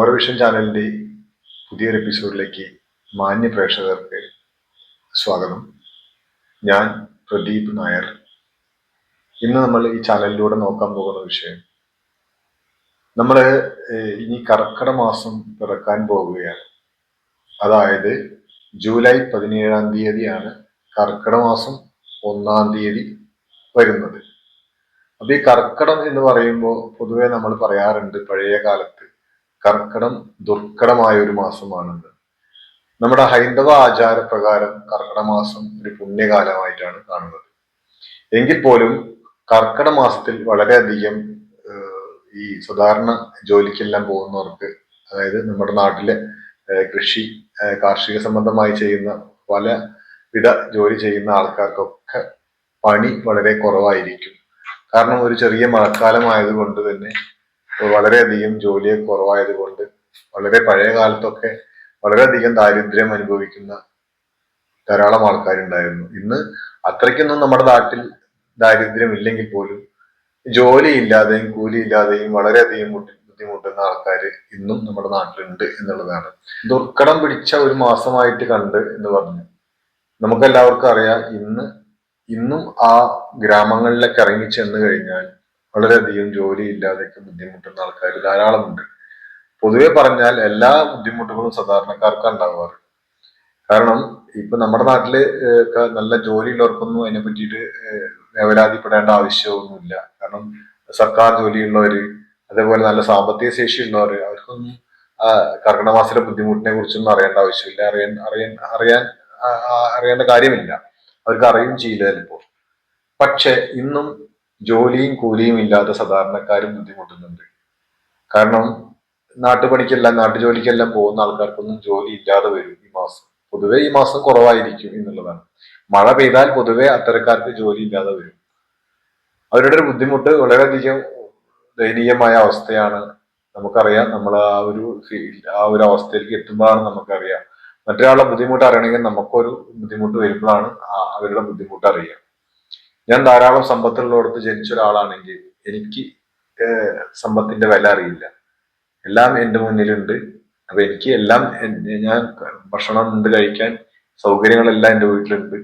ഫോറവിഷൻ ചാനലിന്റെ പുതിയൊരു എപ്പിസോഡിലേക്ക് മാന്യ പ്രേക്ഷകർക്ക് സ്വാഗതം. ഞാൻ പ്രദീപ് നായർ. ഇന്ന് നമ്മൾ ഈ ചാനലിലൂടെ നോക്കാൻ പോകുന്ന വിഷയം നമ്മൾ ഇനി കർക്കിട മാസം പിറക്കാൻ പോവുകയാണ്. അതായത് ജൂലൈ പതിനേഴാം തീയതിയാണ് കർക്കിട മാസം ഒന്നാം തീയതി വരുന്നത്. അപ്പൊ ഈ കർക്കടം എന്ന് പറയുമ്പോൾ പൊതുവെ നമ്മൾ പറയാറുണ്ട് പഴയ കാലത്ത് കർക്കടം ദുർഘടമായ ഒരു മാസമാണെന്ന് നമ്മുടെ ഹൈന്ദവ ആചാരപ്രകാരം കർക്കട മാസം ഒരു പുണ്യകാലമായിട്ടാണ് കാണുന്നത്. എങ്കിൽ പോലും കർക്കട മാസത്തിൽ വളരെയധികം ഈ സാധാരണ ജോലിക്കെല്ലാം പോകുന്നവർക്ക് അതായത് നമ്മുടെ നാട്ടിലെ കൃഷി കാർഷിക സംബന്ധമായി ചെയ്യുന്ന പല വിധ ജോലി ചെയ്യുന്ന ആൾക്കാർക്കൊക്കെ പണി വളരെ കുറവായിരിക്കും. കാരണം ഒരു ചെറിയ മഴക്കാലമായതുകൊണ്ട് തന്നെ വളരെയധികം ജോലിയെ കുറവായതുകൊണ്ട് വളരെ പഴയ കാലത്തൊക്കെ വളരെയധികം ദാരിദ്ര്യം അനുഭവിക്കുന്ന ധാരാളം ആൾക്കാരുണ്ടായിരുന്നു. ഇന്ന് അത്രയ്ക്കൊന്നും നമ്മുടെ നാട്ടിൽ ദാരിദ്ര്യം ഇല്ലെങ്കിൽ പോലും ജോലി ഇല്ലാതെയും കൂലി ഇല്ലാതെയും വളരെയധികം ബുദ്ധി- ബുദ്ധിമുട്ടുന്ന ആൾക്കാർ ഇന്നും നമ്മുടെ നാട്ടിലുണ്ട് എന്നുള്ളതാണ്. ദുർഘടം പിടിച്ച ഒരു മാസമായിട്ട് കണ്ട് എന്ന് പറഞ്ഞു. നമുക്കെല്ലാവർക്കും അറിയാം ഇന്ന് ഇന്നും ആ ഗ്രാമങ്ങളിലേക്ക് ഇറങ്ങി ചെന്ന് കഴിഞ്ഞാൽ വളരെയധികം ജോലി ഇല്ലാതെയൊക്കെ ബുദ്ധിമുട്ടുന്ന ആൾക്കാർ ധാരാളമുണ്ട്. പൊതുവെ പറഞ്ഞാൽ എല്ലാ ബുദ്ധിമുട്ടുകളും സാധാരണക്കാർക്ക് ഉണ്ടാവാറ്. കാരണം ഇപ്പൊ നമ്മുടെ നാട്ടിൽ നല്ല ജോലിയുള്ളവർക്കൊന്നും അതിനെ പറ്റിയിട്ട് വേവലാതിപ്പെടേണ്ട ആവശ്യമൊന്നുമില്ല. കാരണം സർക്കാർ ജോലിയുള്ളവര് അതേപോലെ നല്ല സാമ്പത്തിക ശേഷി ഉള്ളവർ അവർക്കൊന്നും കർക്കടമാസത്തിലെ ബുദ്ധിമുട്ടിനെ കുറിച്ചൊന്നും അറിയേണ്ട ആവശ്യമില്ല. അറിയാൻ അറിയാൻ അറിയാൻ അറിയേണ്ട കാര്യമില്ല. അവർക്ക് അറിയും ചെയ്യില്ല ചിലപ്പോൾ പക്ഷെ ഇന്നും ജോലിയും കൂലിയും ഇല്ലാത്ത സാധാരണക്കാരും ബുദ്ധിമുട്ടുന്നുണ്ട്. കാരണം നാട്ടുപണിക്കെല്ലാം നാട്ടുജോലിക്കെല്ലാം പോകുന്ന ആൾക്കാർക്കൊന്നും ജോലി ഇല്ലാതെ വരും ഈ മാസം. പൊതുവെ ഈ മാസം കുറവായിരിക്കും എന്നുള്ളതാണ്. മഴ പെയ്താൽ പൊതുവെ അത്തരക്കാർക്ക് ജോലി ഇല്ലാതെ വരും. അവരുടെ ഒരു ബുദ്ധിമുട്ട് വളരെയധികം ദയനീയമായ അവസ്ഥയാണ് നമുക്കറിയാം. നമ്മൾ ആ ഒരു ആ ഒരു അവസ്ഥയിലേക്ക് എത്തുമ്പോഴാണ് നമുക്കറിയാം. മറ്റൊരാളുടെ ബുദ്ധിമുട്ട് അറിയണമെങ്കിൽ നമുക്കൊരു ബുദ്ധിമുട്ട് വരുമ്പോഴാണ് അവരുടെ ബുദ്ധിമുട്ട് അറിയുക. ഞാൻ ധാരാളം സമ്പത്തുള്ളടത്ത് ജനിച്ച ഒരാളാണെങ്കിൽ എനിക്ക് സമ്പത്തിന്റെ വില അറിയില്ല. എല്ലാം എന്റെ മുന്നിലുണ്ട്. അപ്പൊ എനിക്ക് എല്ലാം ഞാൻ ഭക്ഷണം ഉണ്ട് കഴിക്കാൻ സൗകര്യങ്ങളെല്ലാം എന്റെ വീട്ടിലുണ്ട്.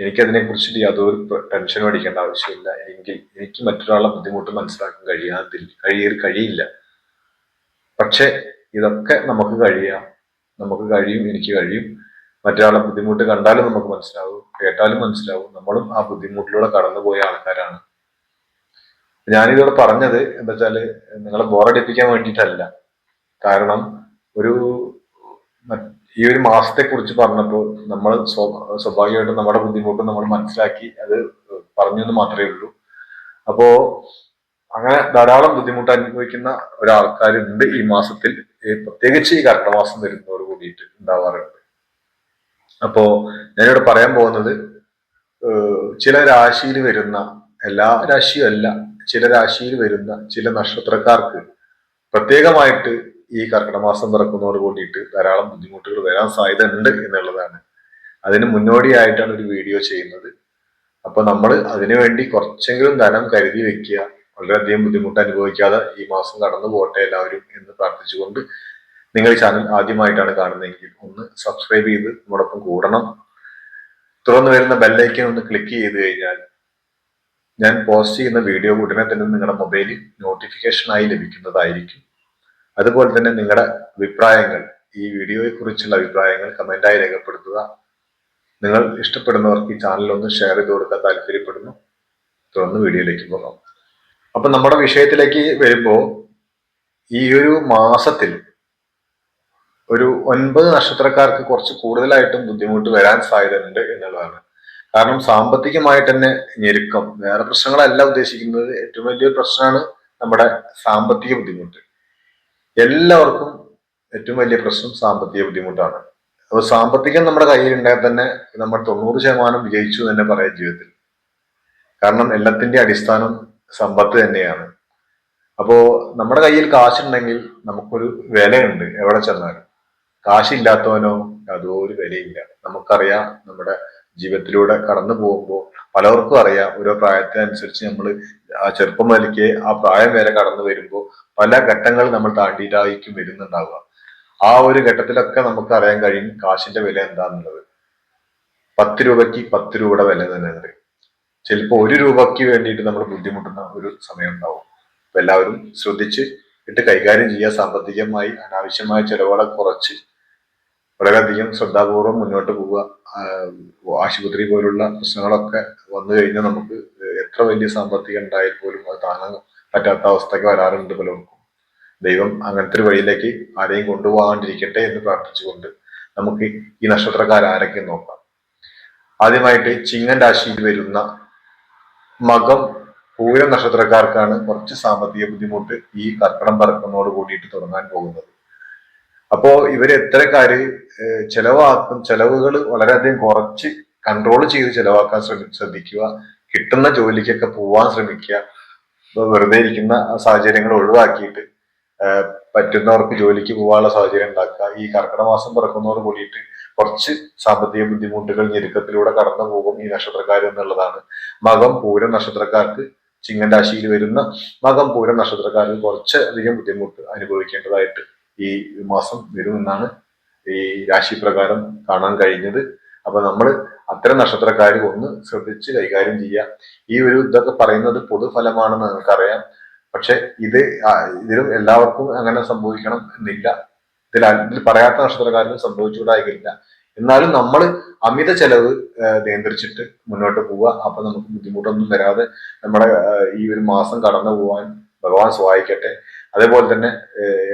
എനിക്കതിനെ കുറിച്ച് യാതൊരു ടെൻഷൻ അടിക്കേണ്ട ആവശ്യമില്ല. എങ്കിൽ എനിക്ക് മറ്റൊരാളെ ബുദ്ധിമുട്ട് മനസ്സിലാക്കാൻ കഴിയാതില്ല കഴിയ കഴിയില്ല. പക്ഷെ ഇതൊക്കെ നമുക്ക് കഴിയാം. നമുക്ക് കഴിയും എനിക്ക് കഴിയും. മറ്റൊരാളെ ബുദ്ധിമുട്ട് കണ്ടാലും നമുക്ക് മനസ്സിലാവും കേട്ടാലും മനസ്സിലാവും. നമ്മളും ആ ബുദ്ധിമുട്ടിലൂടെ കടന്നുപോയ ആൾക്കാരാണ്. ഞാനിതോടെ പറഞ്ഞത് എന്താ വെച്ചാൽ നിങ്ങളെ ബോറടിപ്പിക്കാൻ വേണ്ടിയിട്ടല്ല. കാരണം ഒരു ഈ ഒരു മാസത്തെ കുറിച്ച് പറഞ്ഞപ്പോൾ നമ്മൾ സ്വ- സ്വാഭാവികമായിട്ടും നമ്മുടെ ബുദ്ധിമുട്ട് നമ്മൾ മനസ്സിലാക്കി അത് പറഞ്ഞു എന്ന് മാത്രമേ ഉള്ളൂ. അപ്പോ അങ്ങനെ ധാരാളം ബുദ്ധിമുട്ട് അനുഭവിക്കുന്ന ഒരാൾക്കാരുണ്ട് ഈ മാസത്തിൽ. പ്രത്യേകിച്ച് ഈ കർക്കടമാസം വരുന്നതോട് കൂടിയിട്ട് ഉണ്ടാവാറുണ്ട്. അപ്പോ ഞാനിവിടെ പറയാൻ പോകുന്നത് ചില രാശിയിൽ വരുന്ന എല്ലാ രാശിയും അല്ല ചില രാശിയിൽ വരുന്ന ചില നക്ഷത്രക്കാർക്ക് പ്രത്യേകമായിട്ട് ഈ കർക്കിടമാസം പിറക്കുന്നതോട് കൂടിയിട്ട് ധാരാളം ബുദ്ധിമുട്ടുകൾ വരാൻ സാധ്യത ഉണ്ട് എന്നുള്ളതാണ്. അതിന് മുന്നോടിയായിട്ടാണ് ഒരു വീഡിയോ ചെയ്യുന്നത്. അപ്പൊ നമ്മൾ അതിനുവേണ്ടി കുറച്ചെങ്കിലും ധനം കരുതി വെക്കുക വളരെയധികം ബുദ്ധിമുട്ട് അനുഭവിക്കാതെ ഈ മാസം കടന്നു പോട്ടെ എല്ലാവരും എന്ന് പ്രാർത്ഥിച്ചുകൊണ്ട് നിങ്ങൾ ഈ ചാനൽ ആദ്യമായിട്ടാണ് കാണുന്നതെങ്കിൽ ഒന്ന് സബ്സ്ക്രൈബ് ചെയ്ത് നമ്മോടൊപ്പം കൂടണം. തുറന്നു വരുന്ന ബെല്ലൈക്കൻ ഒന്ന് ക്ലിക്ക് ചെയ്ത് കഴിഞ്ഞാൽ ഞാൻ പോസ്റ്റ് ചെയ്യുന്ന വീഡിയോ ഉടനെ തന്നെ നിങ്ങളുടെ മൊബൈലിൽ നോട്ടിഫിക്കേഷനായി ലഭിക്കുന്നതായിരിക്കും. അതുപോലെ തന്നെ നിങ്ങളുടെ അഭിപ്രായങ്ങൾ ഈ വീഡിയോയെക്കുറിച്ചുള്ള അഭിപ്രായങ്ങൾ കമന്റായി രേഖപ്പെടുത്തുക. നിങ്ങൾ ഇഷ്ടപ്പെടുന്നവർക്ക് ഈ ചാനൽ ഒന്ന് ഷെയർ ചെയ്ത് കൊടുക്കാൻ താല്പര്യപ്പെടുന്നു. തുടർന്ന് വീഡിയോയിലേക്ക് പോകാം. അപ്പം നമ്മുടെ വിഷയത്തിലേക്ക് വരുമ്പോൾ ഈ ഒരു മാസത്തിൽ ഒരു ഒൻപത് നക്ഷത്രക്കാർക്ക് കുറച്ച് കൂടുതലായിട്ടും ബുദ്ധിമുട്ട് വരാൻ സാധ്യതയുണ്ട് എന്നുള്ളതാണ്. കാരണം സാമ്പത്തികമായിട്ട് തന്നെ ഞെരുക്കം. വേറെ പ്രശ്നങ്ങളല്ല ഉദ്ദേശിക്കുന്നത്. ഏറ്റവും വലിയൊരു പ്രശ്നമാണ് നമ്മുടെ സാമ്പത്തിക ബുദ്ധിമുട്ട്. എല്ലാവർക്കും ഏറ്റവും വലിയ പ്രശ്നം സാമ്പത്തിക ബുദ്ധിമുട്ടാണ്. അപ്പോൾ സാമ്പത്തികം നമ്മുടെ കയ്യിൽ കയ്യിലുണ്ടെങ്കിൽ തന്നെ നമ്മൾ തൊണ്ണൂറ് ശതമാനം വിജയിച്ചു തന്നെ പറയാം ജീവിതത്തിൽ. കാരണം എല്ലാത്തിന്റെ അടിസ്ഥാനം സമ്പത്ത് തന്നെയാണ്. അപ്പോ നമ്മുടെ കയ്യിൽ കാശുണ്ടെങ്കിൽ നമുക്കൊരു വിലയുണ്ട് എവിടെ ചെന്നാലും. കാശില്ലാത്തവനോ ഒരു വിലയില്ല. നമുക്കറിയാം നമ്മുടെ ജീവിതത്തിലൂടെ കടന്നു പോകുമ്പോൾ പലർക്കും അറിയാം ഓരോ പ്രായത്തിനനുസരിച്ച് നമ്മൾ ആ ചെറുപ്പം വലിക്കെ ആ പ്രായം വരെ കടന്നു വരുമ്പോൾ പല ഘട്ടങ്ങൾ നമ്മൾ താണ്ടിയിട്ടായിരിക്കും വരുന്നുണ്ടാവുക. ആ ഒരു ഘട്ടത്തിലൊക്കെ നമുക്ക് അറിയാൻ കഴിയും കാശിന്റെ വില എന്താണെന്നുള്ളത്. പത്ത് രൂപയ്ക്ക് പത്ത് രൂപയുടെ വില തന്നെ ചിലപ്പോൾ ഒരു രൂപയ്ക്ക് വേണ്ടിയിട്ട് നമ്മൾ ബുദ്ധിമുട്ടുന്ന ഒരു സമയം ഉണ്ടാവും. എല്ലാവരും ശ്രദ്ധിച്ച് ഇട്ട് കൈകാര്യം ചെയ്യുക. സാമ്പത്തികമായി അനാവശ്യമായ ചെലവുകളെ കുറച്ച് വളരെയധികം ശ്രദ്ധാപൂർവം മുന്നോട്ട് പോവുക. ആശുപത്രി പോലുള്ള പ്രശ്നങ്ങളൊക്കെ വന്നു കഴിഞ്ഞാൽ നമുക്ക് എത്ര വലിയ സാമ്പത്തികം ഉണ്ടായാൽ പോലും അത് താങ്ങാൻ പറ്റാത്ത അവസ്ഥയ്ക്ക് വരാറുണ്ട് പലർക്കും. ദൈവം അങ്ങനത്തെ ഒരു വഴിയിലേക്ക് ആരെയും കൊണ്ടുപോകാണ്ടിരിക്കട്ടെ എന്ന് പ്രാർത്ഥിച്ചുകൊണ്ട് നമുക്ക് ഈ നക്ഷത്രക്കാർ ആരൊക്കെ നോക്കാം. ആദ്യമായിട്ട് ചിങ്ങൻ രാശിയിൽ വരുന്ന മകം പൂരം നക്ഷത്രക്കാർക്കാണ് കുറച്ച് സാമ്പത്തിക ബുദ്ധിമുട്ട് ഈ കർക്കടം പറക്കുന്നതോട് കൂടിയിട്ട് തുടങ്ങാൻ പോകുന്നത്. അപ്പോ എത്ര ഏഹ് ചെലവാക്കും ചെലവുകൾ വളരെയധികം കുറച്ച് കൺട്രോൾ ചെയ്ത് ചെലവാക്കാൻ ശ്രമി ശ്രദ്ധിക്കുക കിട്ടുന്ന ജോലിക്കൊക്കെ പോവാൻ ശ്രമിക്കുക വെറുതെ ഇരിക്കുന്ന സാഹചര്യങ്ങൾ ഒഴിവാക്കിയിട്ട് പറ്റുന്നവർക്ക് ജോലിക്ക് പോകാനുള്ള സാഹചര്യം ഉണ്ടാക്കുക ഈ കർക്കിടക മാസം പിറക്കുന്നതോട് കൂടിയിട്ട് കുറച്ച് സാമ്പത്തിക ബുദ്ധിമുട്ടുകൾ ഞെരുക്കത്തിലൂടെ കടന്നു പോകും ഈ നക്ഷത്രക്കാർ എന്നുള്ളതാണ്. മകം പൂരം നക്ഷത്രക്കാർക്ക് ചിങ്ങൻ രാശിയിൽ വരുന്ന മകം പൂരം നക്ഷത്രക്കാർക്ക് കുറച്ച് അധികം ബുദ്ധിമുട്ട് അനുഭവിക്കേണ്ടതായിട്ട് ഈ മാസം വരുമെന്നാണ് ഈ രാശി പ്രകാരം കാണാൻ കഴിഞ്ഞത്. അപ്പൊ നമ്മൾ അത്തരം നക്ഷത്രക്കാർ ഒന്ന് ശ്രദ്ധിച്ച് കൈകാര്യം ചെയ്യുക ഈ ഒരു ഇതൊക്കെ പറയുന്നത് പൊതുഫലമാണെന്ന് നിങ്ങൾക്കറിയാം. പക്ഷെ ഇത് ഇതിലും എല്ലാവർക്കും അങ്ങനെ സംഭവിക്കണം എന്നില്ല. ഇതിൽ ഇതിൽ പറയാത്ത നക്ഷത്രക്കാരനും സംഭവിച്ചുകൂടായില്ല എന്നാലും നമ്മൾ അമിത ചെലവ് നിയന്ത്രിച്ചിട്ട് മുന്നോട്ട് പോവുക. അപ്പൊ നമുക്ക് ബുദ്ധിമുട്ടൊന്നും വരാതെ നമ്മുടെ ഈ ഒരു മാസം കടന്നു പോവാൻ ഭഗവാൻ സഹായിക്കട്ടെ. അതേപോലെ തന്നെ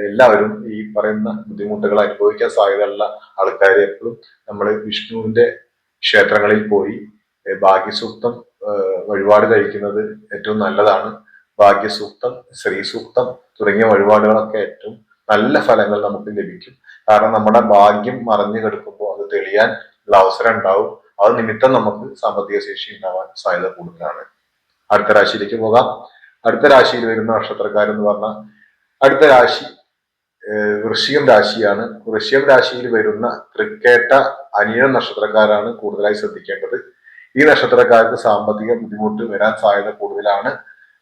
എല്ലാവരും ഈ പറയുന്ന ബുദ്ധിമുട്ടുകൾ അനുഭവിക്കാൻ സാധ്യതയുള്ള ആൾക്കാർ എപ്പോഴും നമ്മൾ വിഷ്ണുവിന്റെ ക്ഷേത്രങ്ങളിൽ പോയി ഭാഗ്യസൂക്തം വഴിപാട് കഴിക്കുന്നത് ഏറ്റവും നല്ലതാണ്. ഭാഗ്യസൂക്തം ശ്രീസൂക്തം തുടങ്ങിയ വഴിപാടുകളൊക്കെ ഏറ്റവും നല്ല ഫലങ്ങൾ നമുക്ക് ലഭിക്കും. കാരണം നമ്മുടെ ഭാഗ്യം മറഞ്ഞു കിടക്കുമ്പോൾ അത് തെളിയാൻ ഉള്ള അവസരം ഉണ്ടാവും. അത് നിമിത്തം നമുക്ക് സാമ്പത്തിക ശേഷി ഉണ്ടാവാൻ സാധ്യത കൂടുതലാണ്. അടുത്ത രാശിയിലേക്ക് പോകാം. അടുത്ത രാശിയിൽ വരുന്ന നക്ഷത്രക്കാരെന്ന് പറഞ്ഞാൽ അടുത്ത രാശി വൃശ്ചികം രാശിയാണ്. വൃശ്ചികം രാശിയിൽ വരുന്ന തൃക്കേട്ട അനിഴ നക്ഷത്രക്കാരാണ് കൂടുതലായി ശ്രദ്ധിക്കേണ്ടത്. ഈ നക്ഷത്രക്കാർക്ക് സാമ്പത്തിക ബുദ്ധിമുട്ട് വരാൻ സാധ്യത കൂടുതലാണ്.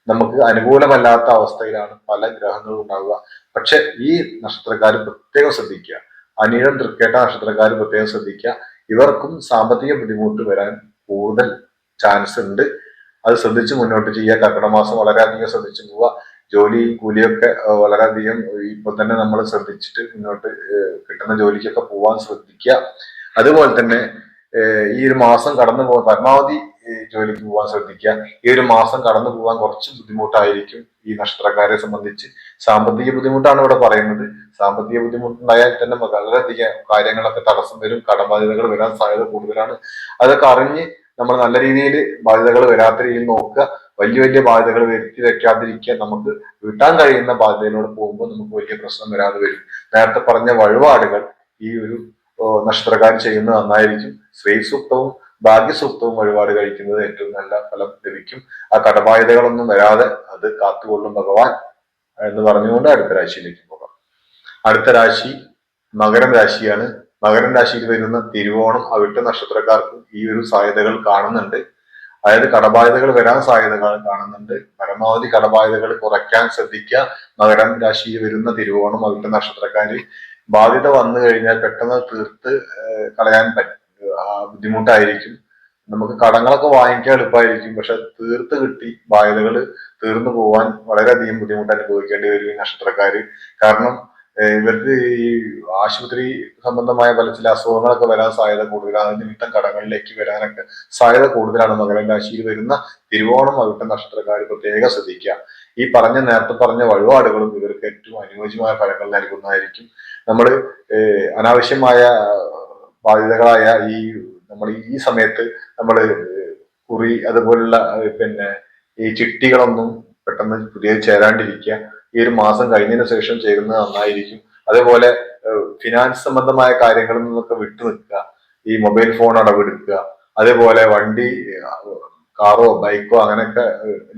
നമുക്ക് അനുകൂലമല്ലാത്ത അവസ്ഥയിലാണ് പല ഗ്രഹങ്ങളും ഉണ്ടാവുക. പക്ഷെ ഈ നക്ഷത്രക്കാർ പ്രത്യേകം ശ്രദ്ധിക്കുക. അനിഴം തൃക്കേട്ട നക്ഷത്രക്കാർ പ്രത്യേകം ശ്രദ്ധിക്കുക. ഇവർക്കും സാമ്പത്തിക ബുദ്ധിമുട്ട് വരാൻ കൂടുതൽ ചാൻസ് ഉണ്ട്. അത് ശ്രദ്ധിച്ച് മുന്നോട്ട് ചെയ്യുക. കർക്കിടമാസം വളരെയധികം ശ്രദ്ധിച്ചു പോവുക. ജോലി കൂലിയൊക്കെ വളരെയധികം ഇപ്പൊ തന്നെ നമ്മൾ ശ്രദ്ധിച്ചിട്ട് മുന്നോട്ട് കിട്ടുന്ന ജോലിക്കൊക്കെ പോവാൻ ശ്രദ്ധിക്കുക അതുപോലെ തന്നെ ഈ ഒരു മാസം കടന്നു പോകാൻ പരമാവധി ജോലിക്ക് പോകാൻ ശ്രദ്ധിക്കുക ഈ ഒരു മാസം കടന്നു പോകാൻ കുറച്ച് ബുദ്ധിമുട്ടായിരിക്കും ഈ നക്ഷത്രക്കാരെ സംബന്ധിച്ച്. സാമ്പത്തിക ബുദ്ധിമുട്ടാണ് ഇവിടെ പറയുന്നത്. സാമ്പത്തിക ബുദ്ധിമുട്ടുണ്ടായാൽ തന്നെ വളരെയധികം കാര്യങ്ങളൊക്കെ തടസ്സം വരും. കടബാധ്യതകൾ വരാൻ സാധ്യത കൂടുതലാണ്. അതൊക്കെ അറിഞ്ഞ് നമ്മൾ നല്ല രീതിയിൽ ബാധ്യതകൾ വരാത്ത രീതിയിൽ നോക്കുക. വലിയ വലിയ ബാധ്യതകൾ വരുത്തി വെക്കാതിരിക്കാൻ നമുക്ക് വീട്ടാൻ കഴിയുന്ന ബാധ്യതയിലൂടെ പോകുമ്പോൾ നമുക്ക് വലിയ പ്രശ്നം വരാതെ വരും. നേരത്തെ പറഞ്ഞ വഴിപാടുകൾ ഈ ഒരു നക്ഷത്രകാരം ചെയ്യുന്നത് നന്നായിരിക്കും. ശ്രീസൂക്തവും ഭാഗ്യസൂക്തവും വഴിപാട് കഴിക്കുന്നത് ഏറ്റവും നല്ല ഫലം ലഭിക്കും. ആ കടബാധ്യതകളൊന്നും വരാതെ അത് കാത്തുകൊള്ളും ഭഗവാൻ എന്ന് പറഞ്ഞുകൊണ്ട് അടുത്ത രാശിയിലേക്ക് പോകാം. അടുത്ത രാശി മകരം രാശിയാണ്. മകരം രാശിയിൽ വരുന്ന തിരുവോണം അവിട്ട നക്ഷത്രക്കാർക്കും ഈ ഒരു സാധ്യതകൾ കാണുന്നുണ്ട്. അതായത് കടബാധ്യതകൾ വരാൻ സാധ്യതകൾ കാണുന്നുണ്ട്. പരമാവധി കടബാധ്യതകൾ കുറയ്ക്കാൻ ശ്രദ്ധിക്കുക. മകരം രാശിയിൽ വരുന്ന തിരുവോണം അതിന്റെ നക്ഷത്രക്കാര് ബാധ്യത വന്നു കഴിഞ്ഞാൽ പെട്ടെന്ന് തീർത്ത് കളയാൻ ബുദ്ധിമുട്ടായിരിക്കും. നമുക്ക് കടങ്ങളൊക്കെ വാങ്ങിക്കാൻ എളുപ്പമായിരിക്കും. പക്ഷെ തീർത്ത് കിട്ടി ബാധ്യതകൾ തീർന്നു പോവാൻ വളരെയധികം ബുദ്ധിമുട്ട് അനുഭവിക്കേണ്ടി വരും ഈ നക്ഷത്രക്കാര്. കാരണം ഇവർക്ക് ഈ ആശുപത്രി സംബന്ധമായ പല ചില അസുഖങ്ങളൊക്കെ വരാൻ സാധ്യത കൂടുതലാണ്. നിമിത്തം കടങ്ങളിലേക്ക് വരാനൊക്കെ സാധ്യത കൂടുതലാണ് മകരം രാശിയിൽ വരുന്ന തിരുവോണം അവിട്ട നക്ഷത്രക്കാർ പ്രത്യേകം ശ്രദ്ധിക്കുക. ഈ പറഞ്ഞ നേരത്തെ പറഞ്ഞ വഴിപാടുകളും ഇവർക്ക് ഏറ്റവും അനുയോജ്യമായ ഫലങ്ങൾ നൽകുന്നതായിരിക്കും നമ്മൾ അനാവശ്യമായ ബാധ്യതകളായ ഈ നമ്മൾ ഈ സമയത്ത് നമ്മൾ കുറി അതുപോലുള്ള പിന്നെ ഈ ചിട്ടികളൊന്നും പെട്ടെന്ന് പുതിയ ചേരാണ്ടിരിക്കുക. ഈ ഒരു മാസം കഴിഞ്ഞതിന് ശേഷം ചേരുന്നത് നന്നായിരിക്കും. അതേപോലെ ഫിനാൻസ് സംബന്ധമായ കാര്യങ്ങളിൽ നിന്നൊക്കെ വിട്ടു നിൽക്കുക ഈ മൊബൈൽ ഫോൺ അടവെടുക്കുക. അതേപോലെ വണ്ടി കാറോ ബൈക്കോ അങ്ങനെയൊക്കെ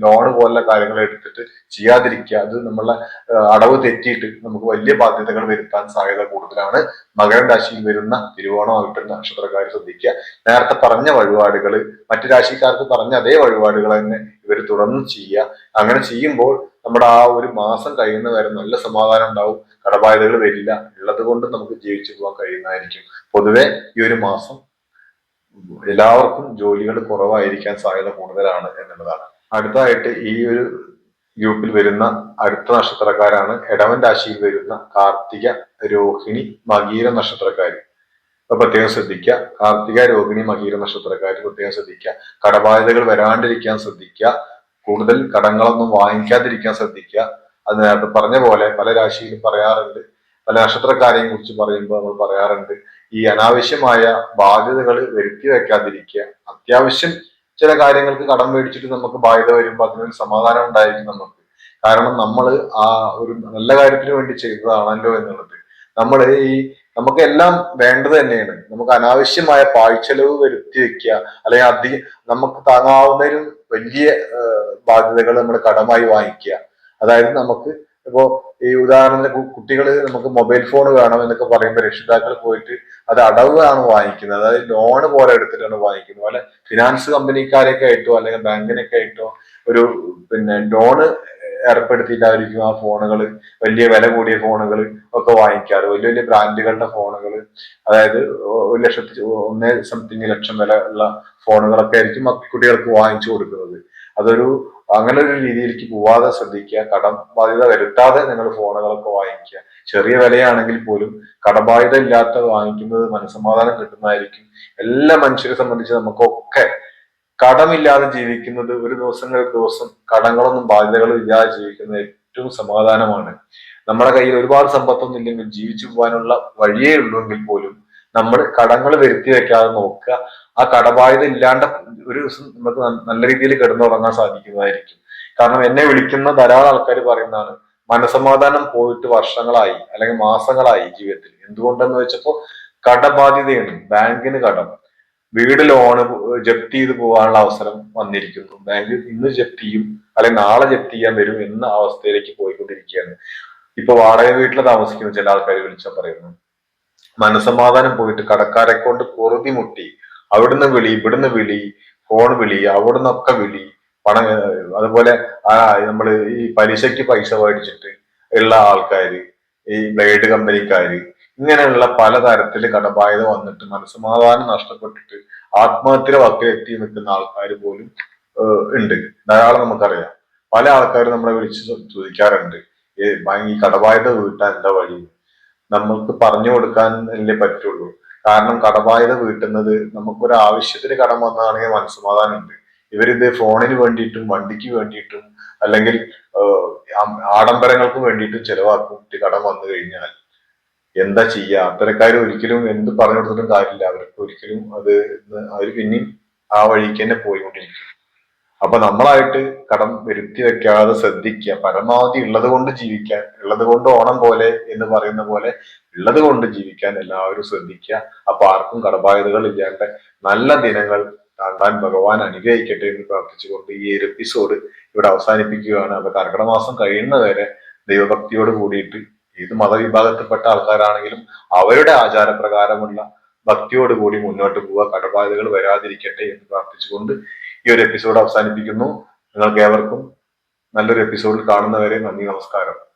ലോൺ പോലുള്ള കാര്യങ്ങൾ എടുത്തിട്ട് ചെയ്യാതിരിക്കുക. അത് നമ്മളെ അടവ് തെറ്റിയിട്ട് നമുക്ക് വലിയ ബാധ്യതകൾ വരുത്താൻ സാധ്യത കൂടുതലാണ്. മകരം രാശിയിൽ വരുന്ന തിരുവോണം തിരുവോണമായിട്ട് നക്ഷത്രക്കാർ ശ്രദ്ധിക്കുക. നേരത്തെ പറഞ്ഞ വഴിപാടുകൾ മറ്റു രാശിക്കാർക്ക് പറഞ്ഞ അതേ വഴിപാടുകൾ തന്നെ ഇവർ തുടർന്ന് ചെയ്യുക. അങ്ങനെ ചെയ്യുമ്പോൾ നമ്മുടെ ആ ഒരു മാസം കഴിയുന്ന വരെ നല്ല സമാധാനം ഉണ്ടാവും. കടബാധ്യതകൾ വരില്ല. ഉള്ളത് കൊണ്ട് നമുക്ക് ജീവിച്ചു പോകാൻ കഴിയുന്നതായിരിക്കും. പൊതുവെ ഈ ഒരു മാസം എല്ലാവർക്കും ജോലികൾ കുറവായിരിക്കാൻ സാധ്യത കൂടുതലാണ് എന്നുള്ളതാണ്. അടുത്തതായിട്ട് ഈ ഒരു ഗ്രൂപ്പിൽ വരുന്ന അടുത്ത നക്ഷത്രക്കാരാണ്. ഇടവൻ രാശിയിൽ വരുന്ന കാർത്തിക രോഹിണി മകീര നക്ഷത്രക്കാർ അപ്പൊ പ്രത്യേകം ശ്രദ്ധിക്കുക. കാർത്തിക രോഹിണി മകീര നക്ഷത്രക്കാർ പ്രത്യേകം ശ്രദ്ധിക്കുക. കടബാധ്യതകൾ വരാണ്ടിരിക്കാൻ ശ്രദ്ധിക്കുക. കൂടുതൽ കടങ്ങളൊന്നും വാങ്ങിക്കാതിരിക്കാൻ ശ്രദ്ധിക്കുക. അത് നേരത്തെ പറഞ്ഞ പോലെ പല രാശിയിലും പറയാറുണ്ട്. പല നക്ഷത്രക്കാരെയും കുറിച്ച് പറയുമ്പോൾ നമ്മൾ പറയാറുണ്ട്. ഈ അനാവശ്യമായ ബാധ്യതകൾ വരുത്തി വെക്കാതിരിക്കുക അത്യാവശ്യം ചില കാര്യങ്ങൾക്ക് കടം മേടിച്ചിട്ട് നമുക്ക് ബാധ്യത വരുമ്പോൾ അതിനൊരു സമാധാനം ഉണ്ടായിരിക്കും നമുക്ക്. കാരണം നമ്മൾ ആ ഒരു നല്ല കാര്യത്തിന് വേണ്ടി ചെയ്തതാണല്ലോ എന്നുള്ളത്. നമ്മൾ ഈ നമുക്ക് എല്ലാം വേണ്ടത് തന്നെയാണ്. നമുക്ക് അനാവശ്യമായ പാഴ്ചെലവ് വരുത്തി വെക്കുക അല്ലെങ്കിൽ അധികം നമുക്ക് താങ്ങാവുന്നതിനും വലിയ ബാധ്യതകൾ നമ്മൾ കടമായി വാങ്ങിക്കുക. അതായത് നമുക്ക് ഇപ്പോ ഈ ഉദാഹരണത്തിന് കുട്ടികൾ നമുക്ക് മൊബൈൽ ഫോൺ വേണം എന്നൊക്കെ പറയുമ്പോൾ രക്ഷിതാക്കൾ പോയിട്ട് അത് അടവാണ് വാങ്ങിക്കുന്നത്. അതായത് ലോണ് പോലെ എടുത്തിട്ടാണ് വാങ്ങിക്കുന്നത്. അല്ലെ ഫിനാൻസ് കമ്പനിക്കാരൊക്കെ ആയിട്ടോ അല്ലെങ്കിൽ ബാങ്കിനൊക്കെ ആയിട്ടോ ഒരു പിന്നെ ലോണ് ഏർപ്പെടുത്തിയിട്ടായിരിക്കും ആ ഫോണുകൾ വലിയ വില കൂടിയ ഫോണുകൾ ഒക്കെ വാങ്ങിക്കാറ്. വലിയ വലിയ ബ്രാൻഡുകളുടെ ഫോണുകൾ അതായത് ഒരു ലക്ഷത്തി ഒന്നേ സംതിങ് ലക്ഷം വില ഉള്ള ഫോണുകളൊക്കെ ആയിരിക്കും കുട്ടികൾക്ക് വാങ്ങിച്ചു കൊടുക്കുന്നത്. അതൊരു അങ്ങനെ ഒരു രീതിയിലേക്ക് പോവാതെ ശ്രദ്ധിക്കുക കടം ബാധ്യത വരുത്താതെ നിങ്ങൾ ഫോണുകളൊക്കെ വാങ്ങിക്കുക. ചെറിയ വിലയാണെങ്കിൽ പോലും കടബാധ്യത ഇല്ലാത്ത വാങ്ങിക്കുന്നത് മനസ്സമാധാനം കിട്ടുന്നതായിരിക്കും. എല്ലാ മനുഷ്യരെ സംബന്ധിച്ച് നമുക്കൊക്കെ കടമില്ലാതെ ജീവിക്കുന്നത് ഒരു ദിവസങ്ങൾക്ക് ദിവസം കടങ്ങളൊന്നും ബാധ്യതകളും ഇല്ലാതെ ജീവിക്കുന്നത് ഏറ്റവും സമാധാനമാണ്. നമ്മുടെ കയ്യിൽ ഒരുപാട് സമ്പത്തൊന്നും ഇല്ലെങ്കിൽ ജീവിച്ചു പോകാനുള്ള വഴിയേ ഉള്ളൂ എങ്കിൽ പോലും നമ്മൾ കടങ്ങൾ വരുത്തി വെക്കാതെ നോക്കുക. ആ കടബാധ്യത ഇല്ലാണ്ട് ഒരു ദിവസം നമുക്ക് നല്ല രീതിയിൽ കിടന്നുറങ്ങാൻ സാധിക്കുന്നതായിരിക്കും. കാരണം എന്നെ വിളിക്കുന്ന ധാരാളം ആൾക്കാർ പറയുന്നതാണ് മനസമാധാനം പോയിട്ട് വർഷങ്ങളായി അല്ലെങ്കിൽ മാസങ്ങളായി ജീവിതത്തിൽ. എന്തുകൊണ്ടെന്ന് വെച്ചപ്പോ കടബാധ്യതയാണ്. ബാങ്കിന് കടം. വീട് ലോണ് ജപ്തി ചെയ്ത് പോകാനുള്ള അവസരം വന്നിരിക്കുന്നു. ബാങ്ക് ഇന്ന് ജപ്തി ചെയ്യും അല്ലെങ്കിൽ നാളെ ജപ്തി ചെയ്യാൻ വരും എന്ന അവസ്ഥയിലേക്ക് പോയിക്കൊണ്ടിരിക്കുകയാണ്. ഇപ്പൊ വാടക വീട്ടിൽ താമസിക്കുന്ന ചില ആൾക്കാർ വിളിച്ചാൽ പറയുന്നു മനസമാധാനം പോയിട്ട് കടക്കാരെ കൊണ്ട് പൊറുതി മുട്ടി. അവിടുന്ന് വിളി ഇവിടുന്ന് വിളി ഫോൺ വിളി അവിടുന്നൊക്കെ വിളി. പണം അതുപോലെ ആ നമ്മൾ ഈ പലിശയ്ക്ക് പൈസ മേടിച്ചിട്ട് ഉള്ള ആൾക്കാർ ഈ ബ്ലേഡ് കമ്പനിക്കാർ ഇങ്ങനെയുള്ള പലതരത്തിൽ കടബാധ്യത വന്നിട്ട് മനസ്സമാധാനം നഷ്ടപ്പെട്ടിട്ട് ആത്മഹത്യ വക്കിലെത്തി നിൽക്കുന്ന ആൾക്കാർ പോലും ഉണ്ട്. ധാരാളം നമുക്കറിയാം. പല ആൾക്കാരും നമ്മളെ വിളിച്ച് ചോദിക്കാറുണ്ട്. ഈ കടബാധ്യത വീട്ടാൻ എന്താ വഴി? നമ്മൾക്ക് പറഞ്ഞു കൊടുക്കാൻ അല്ലേ പറ്റുള്ളൂ. കാരണം കടബാധ്യത വീട്ടുന്നത് നമുക്കൊരു ആവശ്യത്തിന് കടം വന്നതാണെങ്കിൽ മനസ്സമാധാനം ഉണ്ട് ഇവരിത് ഫോണിന് വേണ്ടിയിട്ടും വണ്ടിക്ക് വേണ്ടിയിട്ടും അല്ലെങ്കിൽ ആഡംബരങ്ങൾക്ക് വേണ്ടിയിട്ടും ചെലവാക്കും. കടം വന്നു കഴിഞ്ഞാൽ എന്താ ചെയ്യുക അത്തരക്കാർ ഒരിക്കലും എന്ത് പറഞ്ഞു കൊടുത്തിട്ടും കാര്യമില്ല. അവർക്ക് ഒരിക്കലും അത് അവർ പിന്നെയും ആ വഴിക്ക് തന്നെ പോയിക്കൊണ്ടിരിക്കും. അപ്പൊ നമ്മളായിട്ട് കടം വരുത്തി വെക്കാതെ ശ്രദ്ധിക്കുക. പരമാവധി ഉള്ളത് കൊണ്ട് ജീവിക്കാൻ ഉള്ളത് കൊണ്ട് ഓണം പോലെ എന്ന് പറയുന്ന പോലെ ഉള്ളത് കൊണ്ട് ജീവിക്കാൻ എല്ലാവരും ശ്രദ്ധിക്കുക. അപ്പൊ ആർക്കും കടബാധ്യതകൾ ഇല്ലാണ്ട് നല്ല ദിനങ്ങൾ താണ്ടാൻ ഭഗവാൻ അനുഗ്രഹിക്കട്ടെ എന്ന് പ്രാർത്ഥിച്ചുകൊണ്ട് ഈ ഒരു എപ്പിസോഡ് ഇവിടെ അവസാനിപ്പിക്കുകയാണ്. അപ്പൊ കർക്കിടമാസം കഴിയുന്നവരെ ദൈവഭക്തിയോട് കൂടിയിട്ട് ഏത് മതവിഭാഗത്തിൽപ്പെട്ട ആൾക്കാരാണെങ്കിലും അവരുടെ ആചാരപ്രകാരമുള്ള ഭക്തിയോട് കൂടി മുന്നോട്ട് പോവുക. കടബാധ്യതകൾ വരാതിരിക്കട്ടെ എന്ന് പ്രാർത്ഥിച്ചുകൊണ്ട് ഈ ഒരു എപ്പിസോഡ് അവസാനിപ്പിക്കുന്നു. നിങ്ങൾക്ക് ഏവർക്കും നല്ലൊരു എപ്പിസോഡിൽ കാണുന്നവരെ നന്ദി നമസ്കാരം.